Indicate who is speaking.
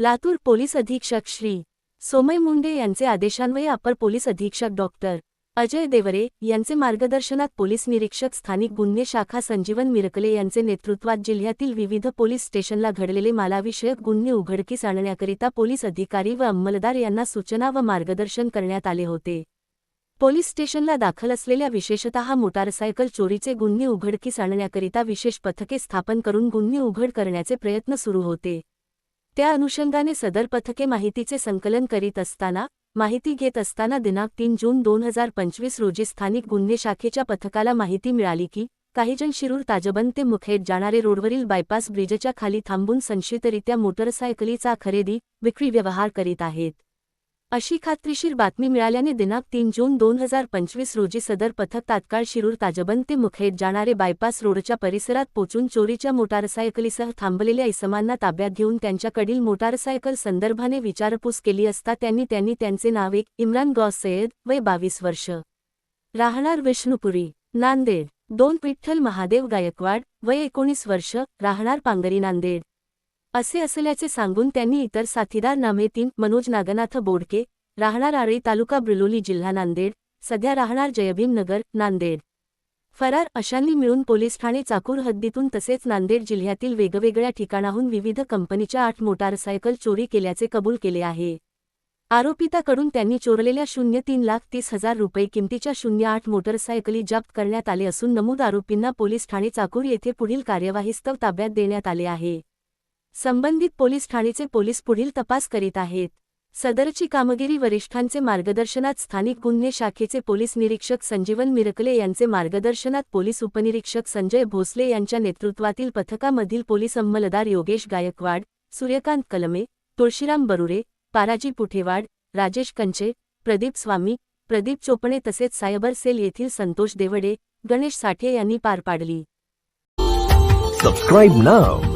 Speaker 1: Latur police अधीक्षक श्री सोमय मुंडे यांचे आदेशान्वये अपर पोलीस अधीक्षक डॉक्टर अजय देवरे यांचे मार्गदर्शनात पोलीस निरीक्षक स्थानिक गुन्हे शाखा संजीवन मिरकले यांचे नेतृत्वात जिल्ह्यातील विविध पोलीस स्टेशनला घडलेले मालाविषयक गुन्हे उघडकीस आणण्याकरिता पोलीस अधिकारी व अंमलदार यांना सूचना व मार्गदर्शन करण्यात आले होते. पोलीस स्टेशनला दाखल असलेल्या विशेषतः मोटारसायकल चोरीचे गुन्हे उघडकीस आणण्याकरिता विशेष पथके स्थापन करून गुन्हे उघड करण्याचे प्रयत्न सुरू होते. त्या अनुषंगाने सदर पथके माहितीचे संकलन करीत असताना माहिती घेत असताना दिनांक तीन जून दोन हजार पंचवीस रोजी स्थानिक गुन्हे शाखेच्या पथकाला माहिती मिळाली की काहीजण शिरूर ताजबंद ते मुखेड जाणारे रोडवरील बायपास ब्रिजच्या खाली थांबून संशयितरित्या मोटरसायकलीचा खरेदी विक्री व्यवहार करीत आहेत. अशी खात्रीशीर बातमी मिळाल्याने दिनांक तीन जून दोन हजार पंचवीस रोजी सदर पथक तात्काळ शिरूर ताजबंद ते मुखेड जाणारे बायपास रोडच्या परिसरात पोचून चोरीच्या मोटारसायकलीसह थांबलेल्या इसमांना ताब्यात घेऊन त्यांच्याकडील मोटारसायकल संदर्भाने विचारपूस केली असता त्यांनी त्यांनी त्यांचे नाव एक इम्रान गॉस सय्यद वय बावीस वर्ष. राहणार विष्णुपुरी नांदेड. दोन विठ्ठल महादेव गायकवाड वय एकोणीस वर्ष राहणार पांगरी नांदेड. असे असल्याचे सांगून त्यांनी इतर साथीदार नामे तीन मनोज नागनाथ बोडके राहणार आळी तालुका ब्रिलोली जिल्हा नांदेड सध्या राहणार जयभीम नगर नांदेड. फरार अशांनी मिळून पोलीस ठाणे चाकूर हद्दीतून तसेच नांदेड जिल्ह्यातील वेगवेगळ्या ठिकाणाहून विविध कंपनीच्या आठ मोटारसायकल चोरी केल्याचे कबूल केले आहे. आरोपिताकडून त्यांनी चोरलेल्या शून्य तीन लाख तीस हजार रुपये किमतीच्या शून्य आठ मोटरसायकली जप्त करण्यात आले असून नमूद आरोपींना पोलीस ठाणे चाकूर येथे पुढील कार्यवाहीस्तव ताब्यात देण्यात आले आहे. संबंधित पोलीस ठाणेचे पोलीस पुढील तपास करीत आहेत. सदरची कामगिरी वरिष्ठांचे मार्गदर्शनात स्थानिक गुन्हे शाखेचे पोलीस निरीक्षक संजीवन मिरकले यांचे मार्गदर्शनात पोलीस उपनिरीक्षक संजय भोसले यांच्या नेतृत्वातील पथकामधील पोलीस अंमलदार योगेश गायकवाड सूर्यकांत कलमे तुळशीराम बरुरे पाराजी पुठेवाड राजेश कंचे प्रदीप स्वामी प्रदीप चोपणे तसेच सायबर सेल येथील संतोष देवडे गणेश साठे यांनी पार पाडली.
Speaker 2: Subscribe now